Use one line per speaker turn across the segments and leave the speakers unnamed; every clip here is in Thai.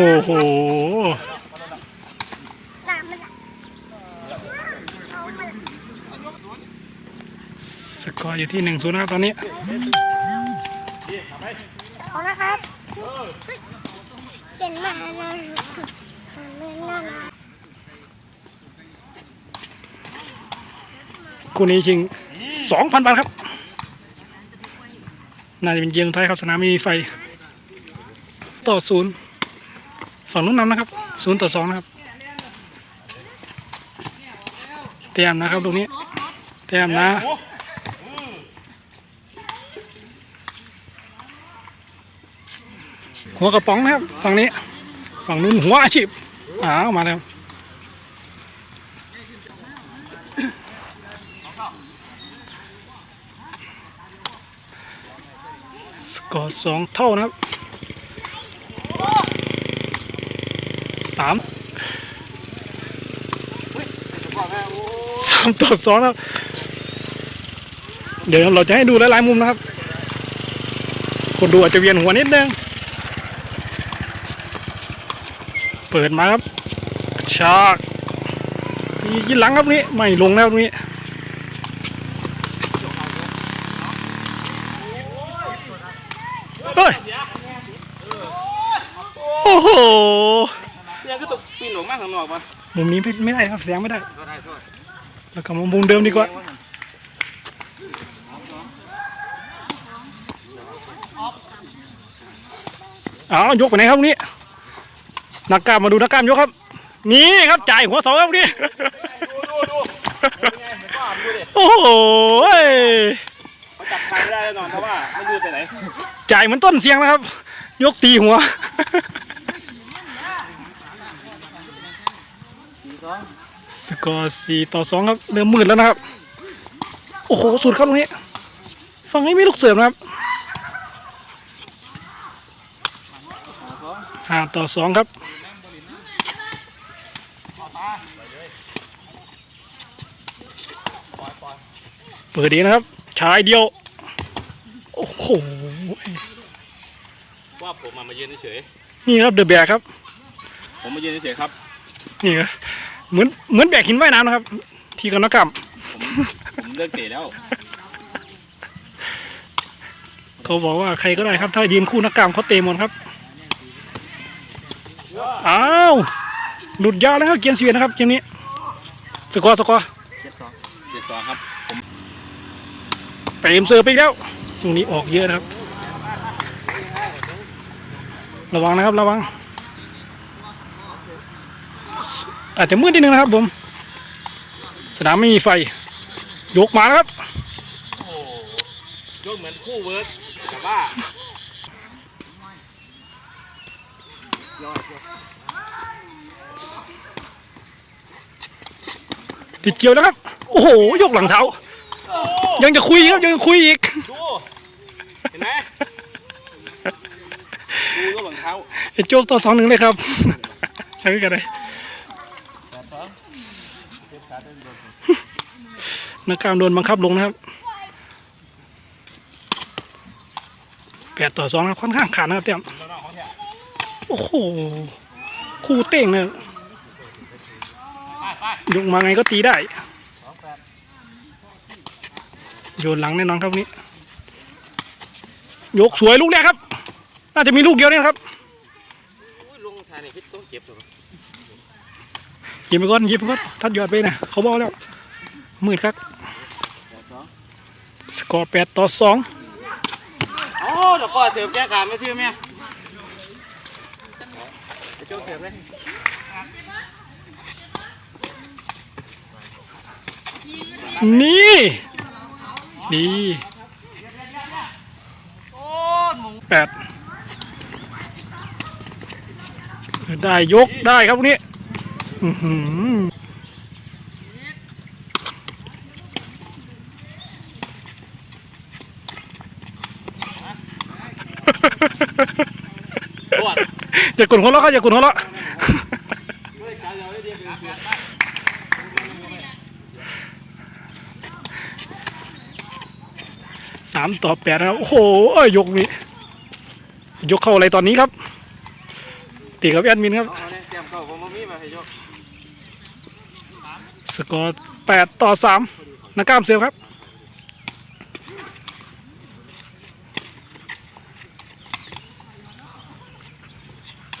โอ้โห
น้ำมัน
สกอร์อยู่ที่หนึ่งศูนย์นะครับตอนนี้
เอานะครับเป็นมาแล้วมันน่ารัก
คู่นี้ชิงสองพันบาทครับ น่าจะเป็นเกมสุดท้ายครับสนามไม่มีไฟ ต่อศูนย์ ฝั่งนู้นนำนะครับศูนย์ต่อสองนะครับเตรียมนะครับตรงนี้เตรียมนะหัวกระป๋องนะครับฝั่งนี้ฝั่งนู้นหัวอาชีพอ้าวมาแล้วสกอร์สองเท่านะครับ สามสามต่อสองครับ เดี๋ยวเราจะให้ดูหลายๆมุมนะครับ คนดูอาจจะเวียนหัวนิดนึงเปิดมาครับกระชากมีกินหลังครับนี่ไม่ลงแล้วตรงนี้เฮ้ยโอ้โห
ออกมาข้างนอกปะ
มุมนี้ไม่ไม่ได้ครับแสงไม่ได้แล้วก็มามุมเดิมดีกว่าเอายกไปไหนครับนี่นักกล้ามมาดูนักกล้ามยกครับ นี่ครับจ่ายหัวเสาครับนี่โอ้โห
เขาจับทางไม่ได้แน่นอนเพราะว่าไม่รู้ไปไหน
จ่ายเหมือนต้นเสียงนะครับ ยกตีหัว สกอร์สี่ต่อสองครับเริ่มมืดแล้วนะครับ โอ้โหสุดครับตรงนี้ฝั่งนี้มีลูกเสือนะครับห้าต่อสองครับเปิดดีนะครับชายเดียว โอ้โห
ว่าผมมามายืนเฉย
นี่ครับเดอะแบกครับ
ๆผมมายืนเฉยๆครับ
นี่ครับ เหมือนเหมือนแบกหินว่ายน้ำนะครับ ที่กันนักกรรม
ผมเลิกเตะแล้ว
เขาบอกว่าใครก็ได้ครับ ถ้ายืนคู่นักกรรมเขาเตะหมดครับ อ้าวหลุดยาวแล้วครับเกียนเสียนะครับเกมนี้ สกอร์สกอร์
เจ็ดสองครับ
เปรมเสิร์ฟไปอีกแล้วตรงนี้ออกเยอะนะครับ ระวังนะครับระวัง อาจจะมืดนิดนึงนะครับผม สนามไม่มีไฟ ยกมาแล้วครับ
ยกเหมือนคู่เวิร์กแต่ว่า
ติดเกี่ยวแล้วครับ โอ้โห ยกหลังเท้า ยังจะคุยครับยังจะคุยอีก
ดู เห็นไหมดูก็บังเท้า
ไอ้โจ๊กต่อสองหนึ่งเลยครับ ใช้กันเลย นักกล้ามโดนบังคับลงนะครับแปดต่อสองนะครับค่อนข้างขาดนะครับเต็มโอ้โหคู่เต้งเนี่ยยกมาไงก็ตีได้ โยนหลังแน่นอนครับวันนี้ ยกสวยลูกแรกครับ น่าจะมีลูกเดียวเนี่ยนะครับ
ลุงทายในพิษต้องเจ็บตัว
หยิบไปก่อนหยิบไปก่อนทัดยอดไปนะเขาบอกแล้วมืดครับส กอร์แปดต่อสอง
โอ้เดี๋ยวก็เสียบแก้การไม่ทื่อแม่ไปโจ้เสียบเลย
นี่ดีแปดได้ยกได้ครับพวกนี้ อื้อหือ
ปวด
อย่ากดหัวเราะครับอย่ากดหัวเราะสามต่อแปดนะครับโอ้โหเอ้ยกนี้ ยกเข้าอะไรตอนนี้ครับ ตีกับแอดมินครับสกอร์แปดต่อสามนักกล้ามเซลครับ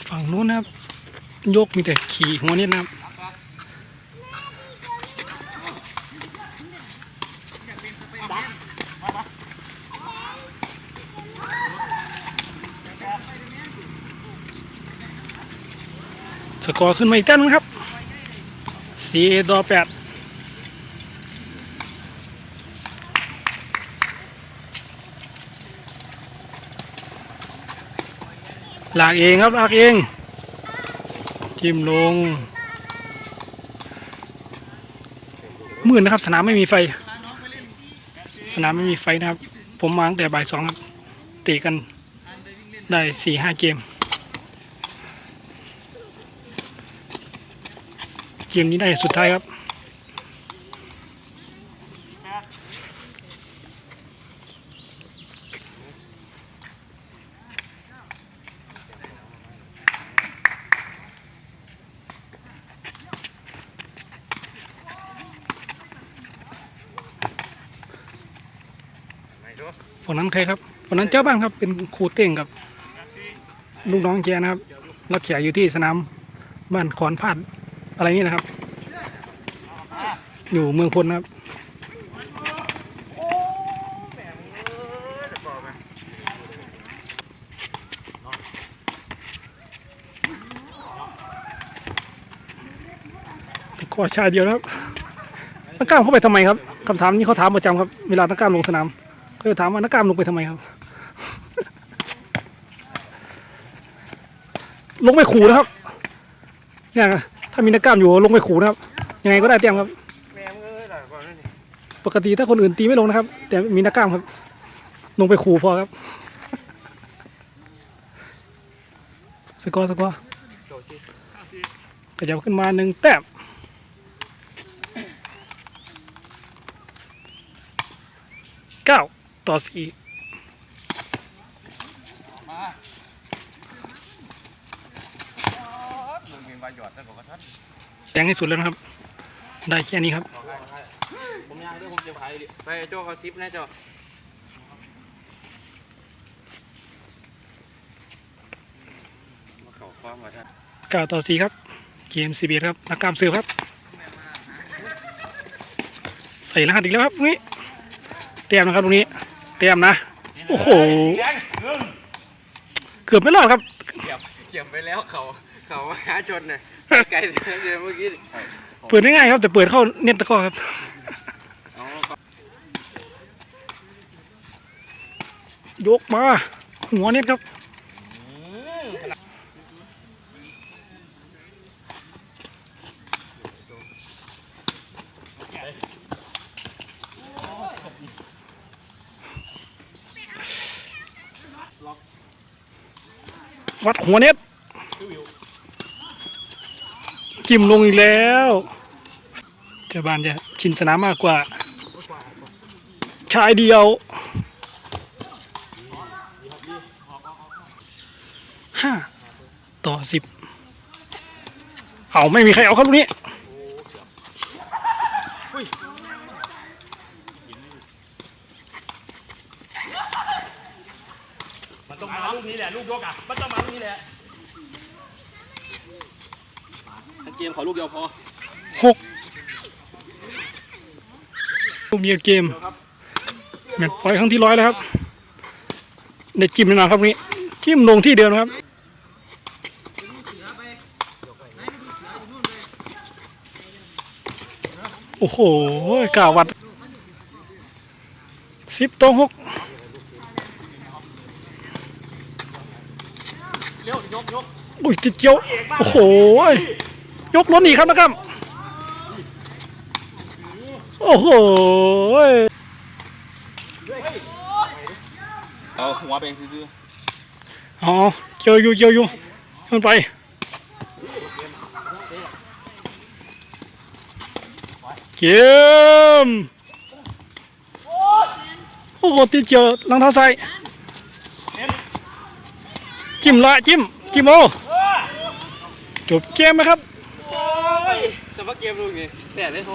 ฝั่งนู้นนะครับยกมีแต่ขี่หัวนี่นะครับสกอร์ขึ้นมาอีกแต้มนึงครับสีต่อแปด ลากเองครับลากเองจิ้มลงมืดนะครับ สนามไม่มีไฟ สนามไม่มีไฟนะครับ ผมมาตั้งแต่บ่ายสองครับตีกันได้สี่ห้าเกม เกมนี้ได้สุดท้ายครับ ฝั่งนั้นใครครับฝั่งนั้นเจ้าบ้านครับเป็นครูเต้งกับลูกน้องแกนะครับรับแขกอยู่ที่สนามบ้านขอนพาดอะไรนี่นะครับ อยู่เมืองพลนะครับไปก่อชายเดียวนะครับนักกล้ามเข้าไปทำไมครับคำถามนี้เขาถามประจำครับ เวลานักกล้ามลงสนาม เขาจะถามว่านักกล้ามลงไปทำไมครับ ลงไปขู่นะครับ เนี่ยถ้ามีนักกล้ามอยู่ลงไปขู่นะครับ ยังไงก็ได้เตรียมครับ ปกติถ้าคนอื่นตีไม่ลงนะครับ แต่มีนักกล้ามครับ ลงไปขู่พอครับสกอร์สกอร์ขยับขึ้นมาหนึ่งแต้มเก้า ต่อสี่
มึงมีมาหยอดแต่บอกว่าทัด
แรงที่สุดแล้วนะครับ ได้แค่นี้ครับ
ผมยางด้วยผมจะพายดิไปโจ้เขาซิปนะโจ้มาเข่าฟ้องมาท่าน
เก้าต่อสี่ครับ เกมซีบีครับ นักกล้ามเสือครับ ใส่รหัสอีกแล้วครับตรงนี้เตรียมนะครับตรงนี้ เตรียมนะ โอ้โห เกือบไม่รอดครับ
เกี่ยวเกี่ยวไปแล้วเขา เขามาหาชนเนี่ยไกลเดินเมื่อกี้
เปิดได้ง่ายครับแต่เปิดเข้าเน็ตตะกร้อครับ
เอา
ยกมา หัวเน็ตครับ วัดหัวเน็ตจิ้มลงอีกแล้วเจ้าบ้านจะชินสนามมากกว่า ชายเดียวห้าต่อสิบเอาไม่มีใครเอาครับลูก
นี้ต้องมา ลูกนี้แหละลูกยกอะมันต้องมาลูกนี้แหละ
ถ้าเกมขอลูกเดียวพอ
หกลูกเดียวเกมแมตช์พอยต์ครั้งที่ร้อยแล้วครับได้จิ้มแน่นอนครับลูกนี้จิ้มลงที่เดิมนะครับโอ้โหกล่าววัดสิบต่อหก
เร็วยกยก
อุ้ยติดเจียวโอ้โหยกล้นอีกครับนะครับโอ้โห
เอาหัวเป็นคือ
อ๋อเจียวอยู่เจียวอยู่ให้มันไปเกมโอ้โหติดเจียวรองเท้าใส่ จิ้มละจิ้มจิ้มโอจบเกมไหมครับ
โอ้ยจะมาเกมลูกนี้แปดเลยโท